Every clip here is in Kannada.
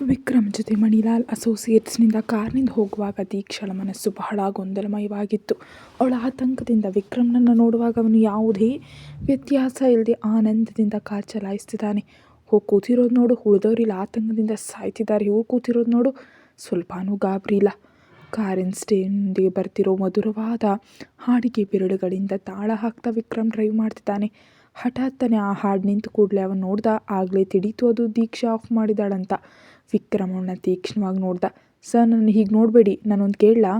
ವಿಕ್ರಮ್ ಜೊತೆ ಮಣಿಲಾಲ್ ಅಸೋಸಿಯೇಟ್ಸ್ನಿಂದ ಕಾರ್ನಿಂದ ಹೋಗುವಾಗ ದೀಕ್ಷಳ ಮನಸ್ಸು ಬಹಳ ಗೊಂದಲಮಯವಾಗಿತ್ತು. ಅವಳ ಆತಂಕದಿಂದ ವಿಕ್ರಮ್ನನ್ನು ನೋಡುವಾಗ ಅವನು ಯಾವುದೇ ವ್ಯತ್ಯಾಸ ಇಲ್ಲದೆ ಆನಂದದಿಂದ ಕಾರ್ ಚಲಾಯಿಸ್ತಿದ್ದಾನೆ. ಹೋಗಿ ಕೂತಿರೋದು ನೋಡು ಉಳಿದವರಿಲ್ಲ ಆತಂಕದಿಂದ ಸಾಯ್ತಿದ್ದಾರೆ. ಇವ್ರು ಕೂತಿರೋದು ನೋಡು, ಸ್ವಲ್ಪನೂ ಗಾಬರಿ ಇಲ್ಲ. ಕಾರಿನ ಸ್ಟೇನೊಂದಿಗೆ ಬರ್ತಿರೋ ಮಧುರವಾದ ಹಾಡಿಗೆ ಬೆರಳುಗಳಿಂದ ತಾಳ ಹಾಕ್ತಾ ವಿಕ್ರಮ್ ಡ್ರೈವ್ ಮಾಡ್ತಿದ್ದಾನೆ. ಹಠಾತ್ತನೆ ಆ ಹಾಡು ನಿಂತು ಕೂಡಲೇ ಅವನು ನೋಡ್ದ, ಆಗಲೇ ತಿಳೀತು ಅದು ದೀಕ್ಷಾ ಆಫ್ ಮಾಡಿದಾಳಂತ ವಿಕ್ರಮ್ ಅವಳನ್ನ ತೀಕ್ಷ್ಣವಾಗಿ ನೋಡ್ದ, ಸರ್ ನನ್ನ ಹೀಗೆ ನೋಡಬೇಡಿ, ನಾನೊಂದು ಕೇಳಲಾ?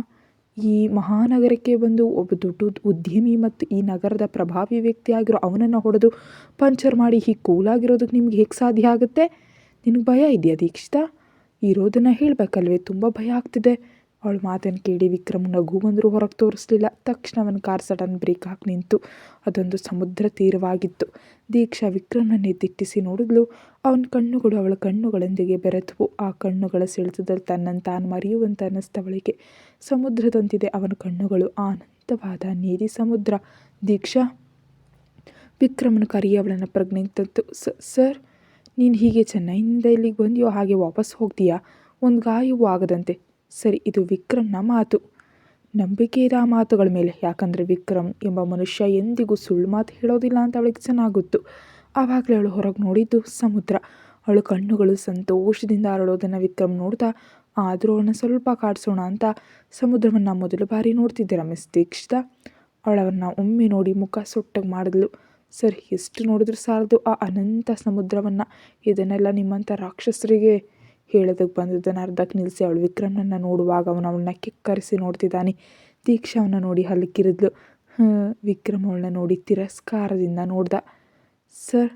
ಈ ಮಹಾನಗರಕ್ಕೆ ಬಂದು ಒಬ್ಬ ದೊಡ್ಡ ಉದ್ಯಮಿ ಮತ್ತು ಈ ನಗರದ ಪ್ರಭಾವಿ ವ್ಯಕ್ತಿಯಾಗಿರೋ ಅವನನ್ನು ಹೊಡೆದು ಪಂಚರ್ ಮಾಡಿ ಹೀಗೆ ಕೂಲಾಗಿರೋದಕ್ಕೆ ನಿಮ್ಗೆ ಹೇಗೆ ಸಾಧ್ಯ ಆಗುತ್ತೆ? ನಿನಗೆ ಭಯ ಇದೆಯಾ ದೀಕ್ಷಿತಾ? ಇರೋದನ್ನು ಹೇಳಬೇಕಲ್ವೇ, ತುಂಬ ಭಯ ಆಗ್ತಿದೆ. ಅವಳ ಮಾತನ್ನು ಕೇಳಿ ವಿಕ್ರಮ್ ನಗು ಬಂದರೂ ಹೊರಗೆ ತೋರಿಸ್ಲಿಲ್ಲ. ತಕ್ಷಣ ಅವನ ಕಾರ್ ಸಡನ್ ಬ್ರೇಕ್ ಹಾಕಿ ನಿಂತು. ಅದೊಂದು ಸಮುದ್ರ ತೀರವಾಗಿತ್ತು. ದೀಕ್ಷಾ ವಿಕ್ರಮ್ನನ್ನೇ ದಿಟ್ಟಿಸಿ ನೋಡಿದ್ಲು. ಅವನ ಕಣ್ಣುಗಳು ಅವಳ ಕಣ್ಣುಗಳೊಂದಿಗೆ ಬೆರೆತುವು. ಆ ಕಣ್ಣುಗಳ ಸೆಳೆತದಲ್ಲಿ ತನ್ನನ್ನು ತಾನು ಮರೆಯುವಂತೆ ಅನ್ನಿಸ್ತವಳಿಗೆ ಸಮುದ್ರದಂತಿದೆ ಅವನ ಕಣ್ಣುಗಳು. ಆನಂದವಾದ ನೀಲಿ ಸಮುದ್ರ. ದೀಕ್ಷಾ, ವಿಕ್ರಮನ ಕರಿ ಅವಳನ್ನು ಪ್ರಜ್ಞೆ ತಂತು ಸರ್, ನೀನು ಹೀಗೆ ಚೆನ್ನೈನಿಂದ ಇಲ್ಲಿಗೆ ಬಂದಿಯೋ ಹಾಗೆ ವಾಪಸ್ ಹೋಗ್ತೀಯಾ? ಒಂದು ಗಾಯವೂ ಆಗದಂತೆ. ಸರಿ, ಇದು ವಿಕ್ರಮ್ನ ಮಾತು. ನಂಬಿಕೆ ಇದೆ ಆ ಮಾತುಗಳ ಮೇಲೆ. ಯಾಕಂದರೆ ವಿಕ್ರಮ್ ಎಂಬ ಮನುಷ್ಯ ಎಂದಿಗೂ ಸುಳ್ಳು ಮಾತು ಹೇಳೋದಿಲ್ಲ ಅಂತ ಅವಳಿಗೆ ಚೆನ್ನಾಗುತ್ತು. ಆವಾಗಲೇ ಅವಳು ಹೊರಗೆ ನೋಡಿದ್ದು ಸಮುದ್ರ. ಅವಳು ಕಣ್ಣುಗಳು ಸಂತೋಷದಿಂದ ಅರಳೋದನ್ನು ವಿಕ್ರಮ್ ನೋಡ್ತಾ, ಆದರೂ ಅವಳನ್ನ ಸ್ವಲ್ಪ ಕಾಡಿಸೋಣ ಅಂತ ಸಮುದ್ರವನ್ನು ಮೊದಲು ಬಾರಿ ನೋಡ್ತಿದ್ದೆ ರಮೇಶ್ ದೀಕ್ಷಿತ. ಅವಳವನ್ನ ಒಮ್ಮೆ ನೋಡಿ ಮುಖ ಸೊಟ್ಟಾಗಿ ಮಾಡಿದ್ಲು. ಸರ್, ಎಷ್ಟು ನೋಡಿದ್ರು ಸಾಲದು ಆ ಅನಂತ ಸಮುದ್ರವನ್ನು. ಇದನ್ನೆಲ್ಲ ನಿಮ್ಮಂಥ ರಾಕ್ಷಸರಿಗೆ ಹೇಳೋದಕ್ಕೆ ಬಂದದ್ದನ್ನು ಅರ್ಧಕ್ಕೆ ನಿಲ್ಲಿಸಿ ಅವಳು ವಿಕ್ರಮ್ನನ್ನು ನೋಡುವಾಗ ಅವನು ಅವಳನ್ನ ಕಿಕ್ಕರಿಸಿ ನೋಡ್ತಿದ್ದಾನೆ. ದೀಕ್ಷಾ ಅವನ್ನ ನೋಡಿ ಹಲ್ಕಿರಿದ್ಲು ವಿಕ್ರಮ್ ಅವಳನ್ನ ನೋಡಿ ತಿರಸ್ಕಾರದಿಂದ ನೋಡ್ದ. ಸರ್,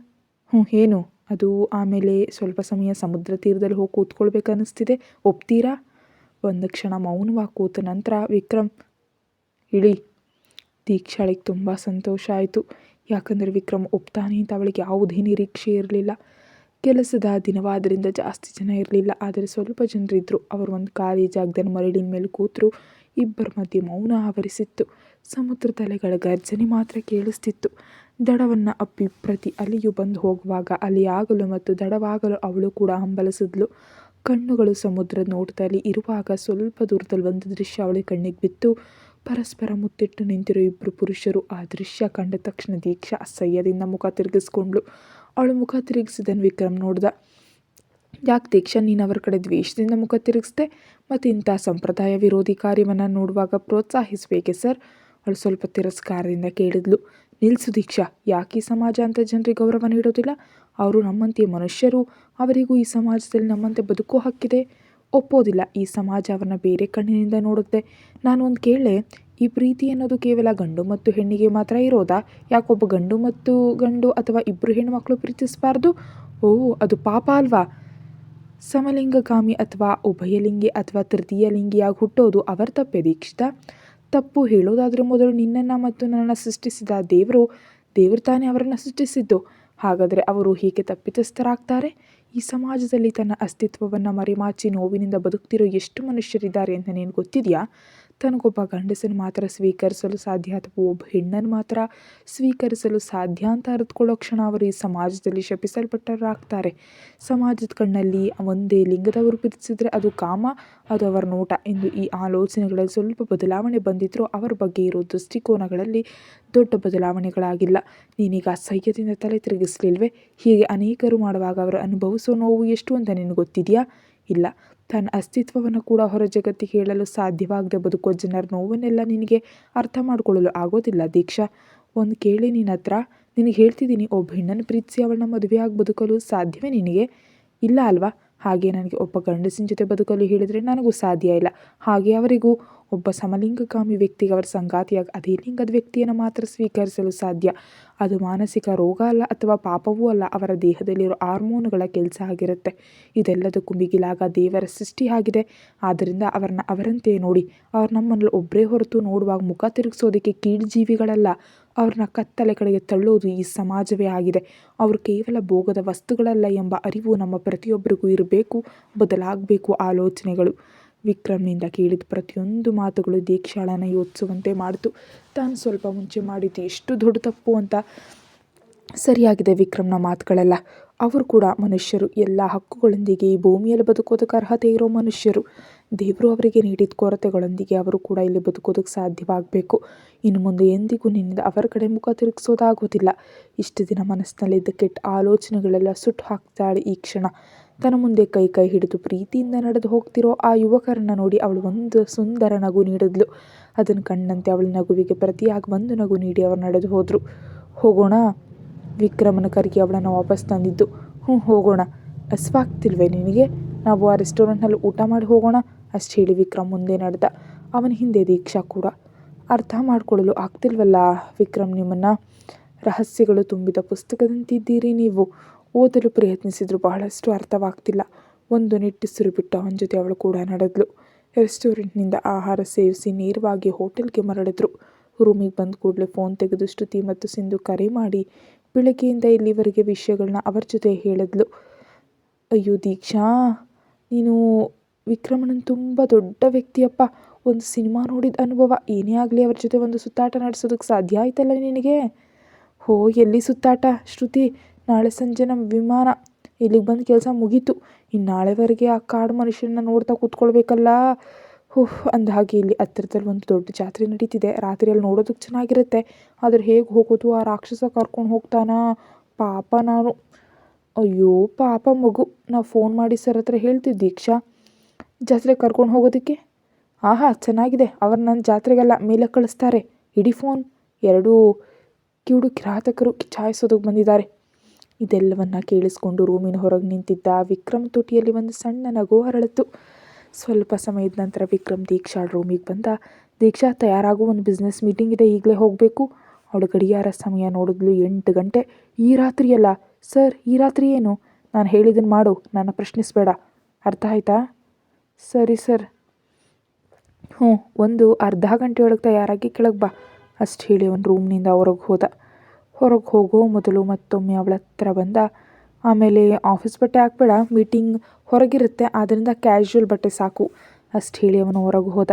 ಹ್ಞೂ, ಏನು? ಅದು ಆಮೇಲೆ ಸ್ವಲ್ಪ ಸಮಯ ಸಮುದ್ರ ತೀರದಲ್ಲಿ ಹೋಗಿ ಕೂತ್ಕೊಳ್ಬೇಕನ್ನಿಸ್ತಿದೆ. ಒಪ್ತೀರಾ? ಒಂದು ಕ್ಷಣ ಮೌನವಾಗಿ ಕೂತ ನಂತರ ವಿಕ್ರಮ್, ಇಳಿ. ದೀಕ್ಷಾಳಿಗೆ ತುಂಬ ಸಂತೋಷ ಆಯಿತು. ಯಾಕಂದರೆ ವಿಕ್ರಮ್ ಒಪ್ತಾನೆ ಅಂತ ಅವಳಿಗೆ ಯಾವುದೇ ನಿರೀಕ್ಷೆ ಇರಲಿಲ್ಲ. ಕೆಲಸದ ದಿನವಾದ್ದರಿಂದ ಜಾಸ್ತಿ ಜನ ಇರಲಿಲ್ಲ. ಆದರೆ ಸ್ವಲ್ಪ ಜನರಿದ್ದರು ಅವರು ಒಂದು ಖಾಲಿ ಜಾಗದಲ್ಲಿ ಮರಳಿನ ಮೇಲೆ ಕೂತರು. ಇಬ್ಬರ ಮಧ್ಯೆ ಮೌನ ಆವರಿಸಿತ್ತು. ಸಮುದ್ರ ತಲೆಗಳ ಗರ್ಜನೆ ಮಾತ್ರ ಕೇಳಿಸ್ತಿತ್ತು. ದಡವನ್ನು ಅಪ್ಪಿ ಪ್ರತಿ ಅಲಿಯು ಬಂದು ಹೋಗುವಾಗ ಅಲಿಯಾಗಲು ಮತ್ತು ದಡವಾಗಲು ಅವಳು ಕೂಡ ಹಂಬಲಿಸಿದ್ಲು. ಕಣ್ಣುಗಳು ಸಮುದ್ರ ನೋಟದಲ್ಲಿ ಇರುವಾಗ ಸ್ವಲ್ಪ ದೂರದಲ್ಲಿ ಒಂದು ದೃಶ್ಯ ಅವಳ ಕಣ್ಣಿಗೆ ಬಿತ್ತು. ಪರಸ್ಪರ ಮುತ್ತಿಟ್ಟು ನಿಂತಿರೋ ಇಬ್ಬರು ಪುರುಷರು ಆ ದೃಶ್ಯ ಕಂಡ ತಕ್ಷಣ ದೀಕ್ಷಾ ಅಸಹ್ಯದಿಂದ ಮುಖ ತಿರುಗಿಸ್ಕೊಂಡ್ಳು. ಅವಳು ಮುಖ ತಿರುಗಿಸಿದನು ವಿಕ್ರಮ್ ನೋಡ್ದ. ಯಾಕೆ ದೀಕ್ಷಾ, ನೀನು ಅವರ ಕಡೆ ದ್ವೇಷದಿಂದ ಮುಖ ತಿರುಗಿಸ್ದೆ? ಮತ್ತು ಇಂಥ ಸಂಪ್ರದಾಯ ವಿರೋಧಿ ಕಾರ್ಯವನ್ನು ನೋಡುವಾಗ ಪ್ರೋತ್ಸಾಹಿಸಬೇಕೆ ಸರ್? ಅವಳು ಸ್ವಲ್ಪ ತಿರಸ್ಕಾರದಿಂದ ಕೇಳಿದ್ಲು. ನಿಲ್ಲಿಸು ದೀಕ್ಷಾ, ಯಾಕೆ ಈ ಸಮಾಜ ಅಂತ ಜನರಿಗೆ ಗೌರವ ನೀಡೋದಿಲ್ಲ? ಅವರು ನಮ್ಮಂತೆ ಮನುಷ್ಯರು, ಅವರಿಗೂ ಈ ಸಮಾಜದಲ್ಲಿ ನಮ್ಮಂತೆ ಬದುಕೋ ಹಕ್ಕಿದೆ ಒಪ್ಪೋದಿಲ್ಲ. ಈ ಸಮಾಜ ಅವರನ್ನ ಬೇರೆ ಕಣ್ಣಿನಿಂದ ನೋಡುತ್ತೆ. ನಾನು ಒಂದು ಕೇಳೆ ಈ ಪ್ರೀತಿ ಅನ್ನೋದು ಕೇವಲ ಗಂಡು ಮತ್ತು ಹೆಣ್ಣಿಗೆ ಮಾತ್ರ ಇರೋದಾ? ಯಾಕೊಬ್ಬ ಗಂಡು ಮತ್ತು ಗಂಡು ಅಥವಾ ಇಬ್ಬರು ಹೆಣ್ಣುಮಕ್ಕಳು ಪ್ರೀತಿಸಬಾರ್ದು? ಓ, ಅದು ಪಾಪ ಅಲ್ವಾ? ಸಮಲಿಂಗಕಾಮಿ ಅಥವಾ ಉಭಯಲಿಂಗಿ ಅಥವಾ ತೃತೀಯ ಲಿಂಗಿಯಾಗಿ ಹುಟ್ಟೋದು ಅವರ ತಪ್ಪೆ ದೀಕ್ಷಿತ? ತಪ್ಪು ಹೇಳೋದಾದ್ರ ಮೊದಲು ನಿನ್ನನ್ನು ಮತ್ತು ನನ್ನನ್ನು ಸೃಷ್ಟಿಸಿದ ದೇವರು ದೇವರು ತಾನೇ ಅವರನ್ನು ಸೃಷ್ಟಿಸಿದ್ದು. ಹಾಗಾದರೆ ಅವರು ಹೀಗೆ ತಪ್ಪಿತಸ್ಥರಾಗ್ತಾರೆ? ಈ ಸಮಾಜದಲ್ಲಿ ತನ್ನ ಅಸ್ತಿತ್ವವನ್ನು ಮರೆಮಾಚಿ ನೋವಿನಿಂದ ಬದುಕ್ತಿರೋ ಎಷ್ಟು ಮನುಷ್ಯರಿದ್ದಾರೆ ಅಂತ ನೀನು ಗೊತ್ತಿದೆಯಾ? ತನಗೊಬ್ಬ ಗಂಡಸನ್ನು ಮಾತ್ರ ಸ್ವೀಕರಿಸಲು ಸಾಧ್ಯ ಅಥವಾ ಒಬ್ಬ ಹೆಣ್ಣನ್ನು ಮಾತ್ರ ಸ್ವೀಕರಿಸಲು ಸಾಧ್ಯ ಅಂತ ಅರಿತುಕೊಳ್ಳೋ ಕ್ಷಣ ಅವರು ಈ ಸಮಾಜದಲ್ಲಿ ಶಪಿಸಲ್ಪಟ್ಟರಾಗ್ತಾರೆ ಸಮಾಜದ ಕಣ್ಣಲ್ಲಿ ಒಂದೇ ಲಿಂಗದವರು ಪ್ರೀತಿಸಿದರೆ ಅದು ಕಾಮ, ಅದು ಅವರ ನೋಟ ಎಂದು ಈ ಆಲೋಚನೆಗಳಲ್ಲಿ ಸ್ವಲ್ಪ ಬದಲಾವಣೆ ಬಂದಿದ್ದರೂ ಅವರ ಬಗ್ಗೆ ಇರೋ ದೃಷ್ಟಿಕೋನಗಳಲ್ಲಿ ದೊಡ್ಡ ಬದಲಾವಣೆಗಳಾಗಿಲ್ಲ. ನೀನೀಗ ಅಸಹ್ಯದಿಂದ ತಲೆ ತಿರುಗಿಸಲಿಲ್ವೇ? ಹೀಗೆ ಅನೇಕರು ಮಾಡುವಾಗ ಅವರು ಅನುಭವಿಸೋ ನೋವು ಎಷ್ಟು ಅಂತ ನಿನಗೆ ಗೊತ್ತಿದೆಯಾ? ಇಲ್ಲ. ತನ್ನ ಅಸ್ತಿತ್ವವನ್ನು ಕೂಡ ಹೊರ ಜಗತ್ತಿಗೆ ಹೇಳಲು ಸಾಧ್ಯವಾಗದೆ ಬದುಕೋ ಜನರ ನೋವನ್ನೆಲ್ಲ ನಿನಗೆ ಅರ್ಥ ಮಾಡಿಕೊಳ್ಳಲು ಆಗೋದಿಲ್ಲ. ದೀಕ್ಷಾ, ಒಂದು ಕೇಳಿ ನಿನ್ನ ಹತ್ರ. ನಿನಗೆ ಹೇಳ್ತಿದ್ದೀನಿ, ಒಬ್ಬ ಹೆಣ್ಣನ್ನು ಪ್ರೀತಿಸಿ ಅವಳನ್ನ ಮದುವೆಯಾಗಿ ಬದುಕಲು ಸಾಧ್ಯವೇ ನಿನಗೆ? ಇಲ್ಲ ಅಲ್ವಾ? ಹಾಗೆ ನನಗೆ ಒಬ್ಬ ಗಂಡಸಿನ ಜೊತೆ ಬದುಕಲು ಹೇಳಿದರೆ ನನಗೂ ಸಾಧ್ಯ ಇಲ್ಲ. ಹಾಗೆ ಅವರಿಗೂ ಒಬ್ಬ ಸಮಲಿಂಗಕಾಮಿ ವ್ಯಕ್ತಿಗೆ ಅವರ ಸಂಗಾತಿಯಾಗಿ ಅದೇ ಲಿಂಗದ ವ್ಯಕ್ತಿಯನ್ನು ಮಾತ್ರ ಸ್ವೀಕರಿಸಲು ಸಾಧ್ಯ. ಅದು ಮಾನಸಿಕ ರೋಗ ಅಲ್ಲ ಅಥವಾ ಪಾಪವೂ ಅಲ್ಲ, ಅವರ ದೇಹದಲ್ಲಿರೋ ಹಾರ್ಮೋನುಗಳ ಕೆಲಸ ಆಗಿರುತ್ತೆ. ಇದೆಲ್ಲದಕ್ಕೂ ಮಿಗಿಲಾಗ ದೇವರ ಸೃಷ್ಟಿಯಾಗಿದೆ ಆದ್ದರಿಂದ ಅವರನ್ನ ಅವರಂತೆ ನೋಡಿ. ಅವ್ರು ನಮ್ಮನ್ನು ಒಬ್ಬರೇ ಹೊರತು ನೋಡುವಾಗ ಮುಖ ತಿರುಗಿಸೋದಕ್ಕೆ ಕೀಳು ಜೀವಿಗಳಲ್ಲ. ಅವ್ರನ್ನ ಕತ್ತಲೆ ಕಡೆಗೆ ತಳ್ಳೋದು ಈ ಸಮಾಜವೇ ಆಗಿದೆ. ಅವರು ಕೇವಲ ಭೋಗದ ವಸ್ತುಗಳಲ್ಲ ಎಂಬ ಅರಿವು ನಮ್ಮ ಪ್ರತಿಯೊಬ್ಬರಿಗೂ ಇರಬೇಕು, ಬದಲಾಗಬೇಕು ಆಲೋಚನೆಗಳು. ವಿಕ್ರಮ್ನಿಂದ ಕೇಳಿದ ಪ್ರತಿಯೊಂದು ಮಾತುಗಳು ದೀಕ್ಷಾಳನ ಯೋಚಿಸುವಂತೆ ಮಾಡಿತು. ತಾನು ಸ್ವಲ್ಪ ಮುಂಚೆ ಮಾಡಿದ್ದು ಎಷ್ಟು ದೊಡ್ಡ ತಪ್ಪು ಅಂತ ಸರಿಯಾಗಿದೆ ವಿಕ್ರಮ್ನ ಮಾತುಗಳೆಲ್ಲ. ಅವರು ಕೂಡ ಮನುಷ್ಯರು, ಎಲ್ಲ ಹಕ್ಕುಗಳೊಂದಿಗೆ ಈ ಭೂಮಿಯಲ್ಲಿ ಬದುಕೋದಕ್ಕೆ ಅರ್ಹತೆ ಇರೋ ಮನುಷ್ಯರು. ದೇವರು ಅವರಿಗೆ ನೀಡಿದ ಕೊರತೆಗಳೊಂದಿಗೆ ಅವರು ಕೂಡ ಇಲ್ಲಿ ಬದುಕೋದಕ್ಕೆ ಸಾಧ್ಯವಾಗಬೇಕು. ಇನ್ನು ಮುಂದೆ ಎಂದಿಗೂ ನಿನ್ನಿಂದ ಅವರ ಕಡೆ ಮುಖ ತಿರುಗಿಸೋದಾಗೋದಿಲ್ಲ ಇಷ್ಟು ದಿನ ಮನಸ್ಸಿನಲ್ಲಿದ್ದ ಕೆಟ್ಟ ಆಲೋಚನೆಗಳೆಲ್ಲ ಸುಟ್ಟು ಹಾಕ್ತಾಳೆ ಈ ಕ್ಷಣ. ತನ್ನ ಮುಂದೆ ಕೈ ಕೈ ಹಿಡಿದು ಪ್ರೀತಿಯಿಂದ ನಡೆದು ಹೋಗ್ತಿರೋ ಆ ಯುವಕರನ್ನ ನೋಡಿ ಅವಳು ಒಂದು ಸುಂದರ ನಗು ನೀಡಿದ್ಲು. ಅದನ್ನು ಕಂಡಂತೆ ಅವಳ ನಗುವಿಗೆ ಪ್ರತಿಯಾಗಿ ಒಂದು ನಗು ನೀಡಿ ಅವರು ನಡೆದು ಹೋದರು. ಹೋಗೋಣ. ವಿಕ್ರಮನ ಕರೆಗೆ ಅವಳನ್ನು ವಾಪಸ್ ತಂದಿದ್ದು. ಹ್ಞೂ ಹೋಗೋಣ. ಹಸ್ವಾಗ್ತಿಲ್ವೇ ನಿನಗೆ? ನಾವು ಆ ರೆಸ್ಟೋರೆಂಟ್ನಲ್ಲಿ ಊಟ ಮಾಡಿ ಹೋಗೋಣ. ಅಷ್ಟು ಹೇಳಿ ವಿಕ್ರಮ್ ಮುಂದೆ ನಡೆದ. ಅವನ ಹಿಂದೆ ದೀಕ್ಷಾ ಕೂಡ. ಅರ್ಥ ಮಾಡಿಕೊಳ್ಳಲು ಆಗ್ತಿಲ್ವಲ್ಲ ವಿಕ್ರಮ್ ನಿಮ್ಮನ್ನು? ರಹಸ್ಯಗಳು ತುಂಬಿದ ಪುಸ್ತಕದಂತಿದ್ದೀರಿ ನೀವು. ಓದಲು ಪ್ರಯತ್ನಿಸಿದ್ರು, ಬಹಳಷ್ಟು ಅರ್ಥವಾಗ್ತಿಲ್ಲ. ಒಂದು ನಿಟ್ಟುಸಿರು ಬಿಟ್ಟು ಅವನ ಜೊತೆ ಅವಳು ಕೂಡ ನಡೆದ್ಲು. ರೆಸ್ಟೋರೆಂಟ್ನಿಂದ ಆಹಾರ ಸೇವಿಸಿ ನೇರವಾಗಿ ಹೋಟೆಲ್ಗೆ ಮರಳಿದ್ರು. ರೂಮಿಗೆ ಬಂದ ಕೂಡಲೇ ಫೋನ್ ತೆಗೆದು ಶ್ರುತಿ ಮತ್ತು ಸಿಂಧು ಕರೆ ಮಾಡಿ ಬೆಳಗ್ಗೆಯಿಂದ ಇಲ್ಲಿವರೆಗೆ ವಿಷಯಗಳನ್ನ ಅವರ ಜೊತೆ ಹೇಳಿದ್ಲು. ಅಯ್ಯೋ ದೀಕ್ಷಾ, ನೀನು ವಿಕ್ರಮಣನ್ ತುಂಬ ದೊಡ್ಡ ವ್ಯಕ್ತಿಯಪ್ಪ. ಒಂದು ಸಿನಿಮಾ ನೋಡಿದ ಅನುಭವ, ಏನೇ ಆಗಲಿ ಅವ್ರ ಜೊತೆ ಒಂದು ಸುತ್ತಾಟ ನಡೆಸೋದಕ್ಕೆ ಸಾಧ್ಯ ಆಯ್ತಲ್ಲ ನಿನಗೆ? ಹೋ, ಎಲ್ಲಿ ಸುತ್ತಾಟ? ಶ್ರುತಿ ನಾಳೆ ಸಂಜೆ ನಮ್ಮ ವಿಮಾನ ಇಲ್ಲಿಗೆ ಬಂದು ಕೆಲಸ ಮುಗೀತು. ಇನ್ನು ನಾಳೆವರೆಗೆ ಆ ಕಾಡು ಮನುಷ್ಯನ ನೋಡ್ತಾ ಕೂತ್ಕೊಳ್ಬೇಕಲ್ಲ? ಹುಹ್ ಅಂದ ಹಾಗೆ ಇಲ್ಲಿ ಹತ್ತಿರದಲ್ಲಿ ಒಂದು ದೊಡ್ಡ ಜಾತ್ರೆ ನಡೀತಿದೆ. ರಾತ್ರಿಯಲ್ಲಿ ನೋಡೋದಕ್ಕೆ ಚೆನ್ನಾಗಿರುತ್ತೆ. ಆದರೆ ಹೇಗೆ ಹೋಗೋದು? ಆ ರಾಕ್ಷಸ ಕರ್ಕೊಂಡು ಹೋಗ್ತಾನಾ? ಪಾಪ ನಾನು. ಅಯ್ಯೋ, ಪಾಪ ಮಗು. ನಾವು ಫೋನ್ ಮಾಡಿ ಸರ್ ಹತ್ರ ಹೇಳ್ತೀವಿ ದೀಕ್ಷಾ. ಜಾತ್ರೆಗೆ ಕರ್ಕೊಂಡು ಹೋಗೋದಕ್ಕೆ? ಆಹಾ, ಚೆನ್ನಾಗಿದೆ. ಅವ್ರು ನನ್ನ ಜಾತ್ರೆಗೆಲ್ಲ, ಮೇಲೆ ಕಳಿಸ್ತಾರೆ. ಇಡೀ ಫೋನ್. ಎರಡೂ ಕಿವುಡು ಕಿರಾತಕರು ಕಿಚಾಯಿಸೋದಕ್ಕೆ ಬಂದಿದ್ದಾರೆ. ಇದೆಲ್ಲವನ್ನ ಕೇಳಿಸ್ಕೊಂಡು ರೂಮಿನ ಹೊರಗೆ ನಿಂತಿದ್ದ ವಿಕ್ರಮ್ ತುಟಿಯಲ್ಲಿ ಒಂದು ಸಣ್ಣ ನಗು ಹರಳಿತು ಸ್ವಲ್ಪ ಸಮಯದ ನಂತರ ವಿಕ್ರಮ್ ದೀಕ್ಷಾ ರೂಮಿಗೆ ಬಂದ. ದೀಕ್ಷಾ, ತಯಾರಾಗೋ, ಒಂದು ಬಿಸ್ನೆಸ್ ಮೀಟಿಂಗ್ ಇದೆ, ಈಗಲೇ ಹೋಗಬೇಕು. ಅವಳು ಗಡಿಯಾರ ಸಮಯ ನೋಡಿದ್ಲು ಎಂಟು ಗಂಟೆ. ಈ ರಾತ್ರಿಯಲ್ಲ ಸರ್, ಈ ರಾತ್ರಿ ಏನು? ನಾನು ಹೇಳಿದ್ದನ್ನು ಮಾಡು. ನನ್ನ ಪ್ರಶ್ನಿಸಬೇಡ. ಅರ್ಥ ಆಯ್ತಾ? ಸರಿ, ಸರ್. ಹ್ಞೂ, ಒಂದು ಅರ್ಧ ಗಂಟೆ ಒಳಗೆ ತಯಾರಾಗಿ ಕೆಳಗೆ ಬಾ. ಅಷ್ಟು ಹೇಳಿ ಅವನು ರೂಮ್ನಿಂದ ಹೊರಗೆ ಹೋದ. ಹೊರಗೆ ಹೋಗೋ, ಮೊದಲು ಮತ್ತೊಮ್ಮೆ ಅವಳ ಹತ್ರ ಬಂದ. ಆಮೇಲೆ ಆಫೀಸ್ ಬಟ್ಟೆ ಹಾಕ್ಬೇಡ, ಮೀಟಿಂಗ್ ಹೊರಗಿರುತ್ತೆ ಆದ್ದರಿಂದ ಕ್ಯಾಶುವಲ್ ಬಟ್ಟೆ ಸಾಕು, ಅಷ್ಟು ಹೇಳಿ ಅವನು ಹೊರಗೆ ಹೋದ.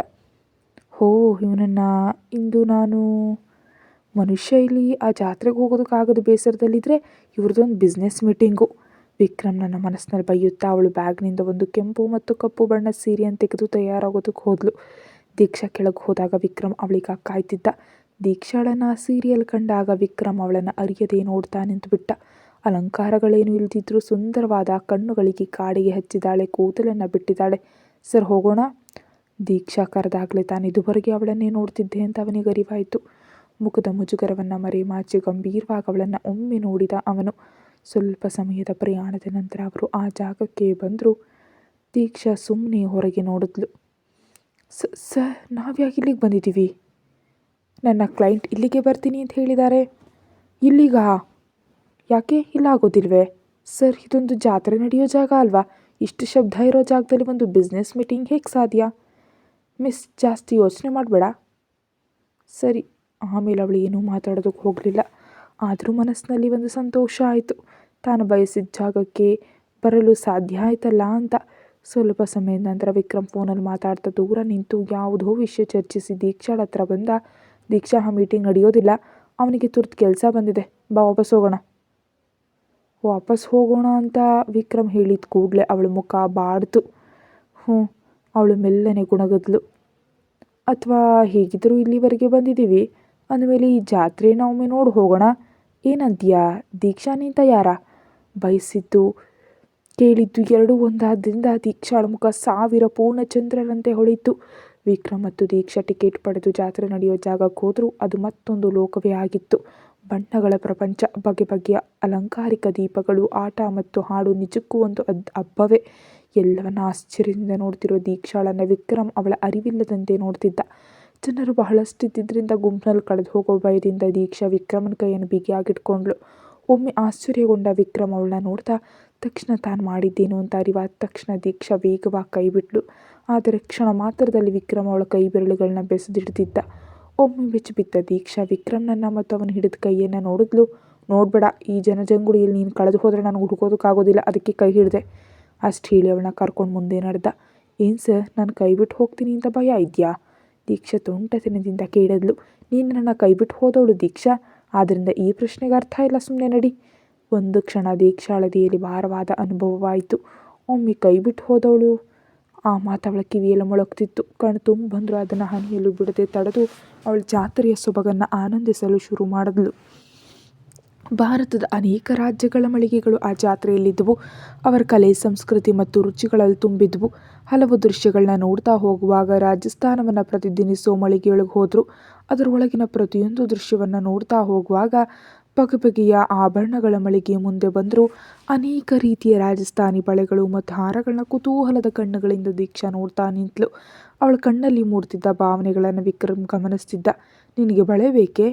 ಹೋ, ಇವನನ್ನು ಇಂದು ನಾನು ಮನುಷ್ಯ ಇಲ್ಲಿ, ಆ ಜಾತ್ರೆಗೆ ಹೋಗೋದಕ್ಕಾಗೋದು ಬೇಸರದಲ್ಲಿದ್ದರೆ ಇವ್ರದ್ದೊಂದು ಬಿಸ್ನೆಸ್ ಮೀಟಿಂಗು ವಿಕ್ರಮ್ ನನ್ನ ಮನಸ್ಸಿನಲ್ಲಿ ಬೈಯುತ್ತಾ, ಅವಳು ಬ್ಯಾಗ್ನಿಂದ ಒಂದು ಕೆಂಪು ಮತ್ತು ಕಪ್ಪು ಬಣ್ಣದ ಸೀರೆಯನ್ನು ತೆಗೆದು ತಯಾರಾಗೋದಕ್ಕೆ ಹೋದ್ಲು. ದೀಕ್ಷಾ ಕೆಳಗೆ ಹೋದಾಗ ವಿಕ್ರಮ್ ಅವಳಿಗೆ ಕಾಯ್ತಿದ್ದ ದೀಕ್ಷಾಳನ್ನು ಸೀರಿಯಲ್ ಕಂಡಾಗ ವಿಕ್ರಮ್ ಅವಳನ್ನು ಅರಿಯದೇ ನೋಡ್ತಾ ನಿಂತುಬಿಟ್ಟ ಅಲಂಕಾರಗಳೇನು ಇಲ್ದಿದ್ರೂ ಸುಂದರವಾದ ಕಣ್ಣುಗಳಿಗೆ ಕಾಡಿಗೆ ಹಚ್ಚಿದಾಳೆ, ಕೂದಲನ್ನು ಬಿಟ್ಟಿದ್ದಾಳೆ ಸರ್, ಹೋಗೋಣ? ದೀಕ್ಷಾ ಕರೆದಾಗಲೇ ತಾನು ಇದುವರೆಗೆ ಅವಳನ್ನೇ ನೋಡ್ತಿದ್ದೆ ಅಂತ ಅವನಿಗೆ ಅರಿವಾಯಿತು. ಮುಖದ ಮುಜುಗರವನ್ನು ಮರೆಮಾಚಿ ಗಂಭೀರವಾಗಿ ಅವಳನ್ನು ಒಮ್ಮೆ ನೋಡಿದ ಅವನು. ಸ್ವಲ್ಪ ಸಮಯದ ಪ್ರಯಾಣದ ನಂತರ ಅವರು ಆ ಜಾಗಕ್ಕೆ ಬಂದರು. ದೀಕ್ಷಾ ಸುಮ್ಮನೆ ಹೊರಗೆ ನೋಡಿದ್ಲು. ಸ, ಸರ್ ನಾವ್ಯಾಗಿಲ್ಲಿಗೆ ಬಂದಿದ್ದೀವಿ ನನ್ನ ಕ್ಲೈಂಟ್ ಇಲ್ಲಿಗೆ ಬರ್ತೀನಿ ಅಂತ ಹೇಳಿದ್ದಾರೆ. ಇಲ್ಲಿಗಾ? ಯಾಕೆ? ಇಲ್ಲ ಆಗೋದಿಲ್ವೇ? ಸರ್, ಇದೊಂದು ಜಾತ್ರೆ ನಡೆಯೋ ಜಾಗ ಅಲ್ವಾ? ಇಷ್ಟು ಶಬ್ದ ಇರೋ ಜಾಗದಲ್ಲಿ ಒಂದು ಬಿಸ್ನೆಸ್ ಮೀಟಿಂಗ್ ಹೇಗೆ ಸಾಧ್ಯ? ಮಿಸ್, ಜಾಸ್ತಿ ಯೋಚನೆ ಮಾಡಬೇಡ. ಸರಿ, ಆಮೇಲೆ ಅವಳು ಏನೂ ಮಾತಾಡೋದಕ್ಕೆ ಹೋಗಲಿಲ್ಲ. ಆದರೂ ಮನಸ್ಸಿನಲ್ಲಿ ಒಂದು ಸಂತೋಷ ಆಯಿತು. ತಾನು ಬಯಸಿದ ಜಾಗಕ್ಕೆ ಬರಲು ಸಾಧ್ಯ ಆಯ್ತಲ್ಲ ಅಂತ. ಸ್ವಲ್ಪ ಸಮಯದ ನಂತರ ವಿಕ್ರಮ್ ಫೋನಲ್ಲಿ ಮಾತಾಡ್ತಾ ದೂರ ನಿಂತು ಯಾವುದೋ ವಿಷಯ ಚರ್ಚಿಸಿ ದೀಕ್ಷಾಳ ಹತ್ರ ಬಂದ. ದೀಕ್ಷಾ ಆ ಮೀಟಿಂಗ್ ನಡೆಯೋದಿಲ್ಲ. ಅವನಿಗೆ ತುರ್ತು ಕೆಲಸ ಬಂದಿದೆ. ಬಾ ವಾಪಸ್ ಹೋಗೋಣ. ವಾಪಸ್ ಹೋಗೋಣ ಅಂತ ವಿಕ್ರಮ್ ಹೇಳಿದ ಕೂಡಲೇ ಅವಳ ಮುಖ ಬಾಡ್ತು ಹ್ಞೂ, ಅವಳು ಮೆಲ್ಲನೆ ಗುಣಗದ್ಲು. ಅಥವಾ ಹೇಗಿದ್ದರೂ ಇಲ್ಲಿವರೆಗೆ ಬಂದಿದ್ದೀವಿ. ಅಂದಮೇಲೆ ಈ ಜಾತ್ರೆನ ಒಮ್ಮೆ ನೋಡಿ ಹೋಗೋಣ. ಏನಂತೀಯಾ? ದೀಕ್ಷಾ ನಿಂತ ತಯಾರ ಬಯಸಿದ್ದು, ಕೇಳಿದ್ದು ಎರಡೂ ಒಂದಾದ್ದರಿಂದ ದೀಕ್ಷಾಳ ಮುಖ ಸಾವಿರ ಪೂರ್ಣಚಂದ್ರರಂತೆ ಹೊಳೆಯಿತು. ವಿಕ್ರಮ್ ಮತ್ತು ದೀಕ್ಷಾ ಟಿಕೆಟ್ ಪಡೆದು ಜಾತ್ರೆ ನಡೆಯೋ ಜಾಗಕ್ಕೆ ಹೋದರೂ ಅದು ಮತ್ತೊಂದು ಲೋಕವೇ ಆಗಿತ್ತು. ಬಣ್ಣಗಳ ಪ್ರಪಂಚ, ಬಗೆ ಬಗೆಯ ಅಲಂಕಾರಿಕ ದೀಪಗಳು, ಆಟ ಮತ್ತು ಹಾಡು ನಿಜಕ್ಕೂ ಒಂದು ಅದ್ ಹಬ್ಬವೇ. ಎಲ್ಲವನ್ನ ಆಶ್ಚರ್ಯದಿಂದ ನೋಡ್ತಿರೋ ದೀಕ್ಷಾಳನ್ನು ವಿಕ್ರಮ್ ಅವಳ ಅರಿವಿಲ್ಲದಂತೆ ನೋಡ್ತಿದ್ದ. ಜನರು ಬಹಳಷ್ಟಿದ್ದರಿಂದ ಗುಂಪಿನಲ್ಲಿ ಕಳೆದು ಹೋಗೋ ಭಯದಿಂದ ದೀಕ್ಷಾ ವಿಕ್ರಮನ ಕೈಯನ್ನು ಬಿಗಿಯಾಗಿಟ್ಕೊಂಡ್ಳು ಒಮ್ಮೆ ಆಶ್ಚರ್ಯಗೊಂಡ ವಿಕ್ರಮ್ ಅವಳನ್ನ ನೋಡ್ತಾ, ತಕ್ಷಣ ತಾನು ಮಾಡಿದ್ದೇನು ಅಂತ ಅರಿವಾದ ತಕ್ಷಣ ದೀಕ್ಷಾ ವೇಗವಾಗಿ ಕೈ ಬಿಟ್ಲು. ಆದರೆ ಕ್ಷಣ ಮಾತ್ರದಲ್ಲಿ ವಿಕ್ರಮ್ ಅವಳ ಕೈ ಬೆರಳುಗಳನ್ನ ಬೆಸೆದಿಡ್ತಿದ್ದ. ಒಮ್ಮೆ ಬೆಚ್ಚಿಬಿದ್ದ ದೀಕ್ಷಾ ವಿಕ್ರಮ್ನನ್ನ ಮತ್ತು ಅವನು ಹಿಡಿದ ಕೈಯನ್ನು ನೋಡಿದ್ಲು. ನೋಡ್ಬೇಡ, ಈ ಜನಜಂಗುಳಿಯಲ್ಲಿ ನೀನು ಕಳೆದು ಹೋದರೆ ನನಗೆ ಹುಡುಕೋದಕ್ಕಾಗೋದಿಲ್ಲ, ಅದಕ್ಕೆ ಕೈ ಹಿಡಿದೆ. ಅಷ್ಟು ಹೇಳಿ ಅವಳನ್ನ ಕರ್ಕೊಂಡು ಮುಂದೆ ನಡೆದ. ಏನು ಸರ್, ನಾನು ಕೈ ಬಿಟ್ಟು ಹೋಗ್ತೀನಿ ಅಂತ ಭಯ ಇದೆಯಾ? ದೀಕ್ಷಾ ತುಂಟತನದಿಂದ ಕೇಳಿದ್ಲು. ನೀನು ನನ್ನ ಕೈ ಬಿಟ್ಟು ಹೋದವಳು ದೀಕ್ಷಾ? ಆದ್ದರಿಂದ ಈ ಪ್ರಶ್ನೆಗೆ ಅರ್ಥ ಇಲ್ಲ ಸುಮ್ಮನೆ ನಡಿ. ಒಂದು ಕ್ಷಣ ದೀಕ್ಷಾಳದಿಯಲ್ಲಿ ಭಾರವಾದ ಅನುಭವವಾಯಿತು. ಒಮ್ಮೆ ಕೈ ಬಿಟ್ಟು ಹೋದವಳು ಆ ಮಾತವಳ ಕಿವಿಯಲ್ಲಿ ಮೊಳಗ್ತಿತ್ತು. ಕಣ್ಣು ತುಂಬ ಬಂದರೂ, ಅದನ್ನು ಹನಿಯಲು ಬಿಡದೆ ತಡೆದು ಅವಳು ಜಾತ್ರೆಯ ಸೊಬಗನ್ನು ಆನಂದಿಸಲು ಶುರು ಮಾಡಿದ್ಲು. ಭಾರತದ ಅನೇಕ ರಾಜ್ಯಗಳ ಮಳಿಗೆಗಳು ಆ ಜಾತ್ರೆಯಲ್ಲಿದ್ದವು. ಅವರ ಕಲೆ, ಸಂಸ್ಕೃತಿ ಮತ್ತು ರುಚಿಗಳಲ್ಲಿ ತುಂಬಿದ್ವು. ಹಲವು ದೃಶ್ಯಗಳನ್ನ ನೋಡ್ತಾ ಹೋಗುವಾಗ ರಾಜಸ್ಥಾನವನ್ನು ಪ್ರತಿದಿನಿಸೋ ಮಳಿಗೆಯೊಳಗೆ ಹೋದರು. ಅದರೊಳಗಿನ ಪ್ರತಿಯೊಂದು ದೃಶ್ಯವನ್ನು ನೋಡ್ತಾ ಹೋಗುವಾಗ ಬಗೆ ಬಗೆಯ ಆಭರಣಗಳ ಮಳಿಗೆ ಮುಂದೆ ಬಂದರು ಅನೇಕ ರೀತಿಯ ರಾಜಸ್ಥಾನಿ ಬಳೆಗಳು ಮತ್ತು ಹಾರಗಳನ್ನ ಕುತೂಹಲದ ಕಣ್ಣುಗಳಿಂದ ದೀಕ್ಷಾ ನೋಡ್ತಾ ನಿಂತಳು ಅವಳ ಕಣ್ಣಲ್ಲಿ ಮೂಡ್ತಿದ್ದ ಭಾವನೆಗಳನ್ನು ವಿಕ್ರಮ್ ಗಮನಿಸ್ತಿದ್ದ. ನಿನಗೆ ಬಳೆ ಬೇಕೇ?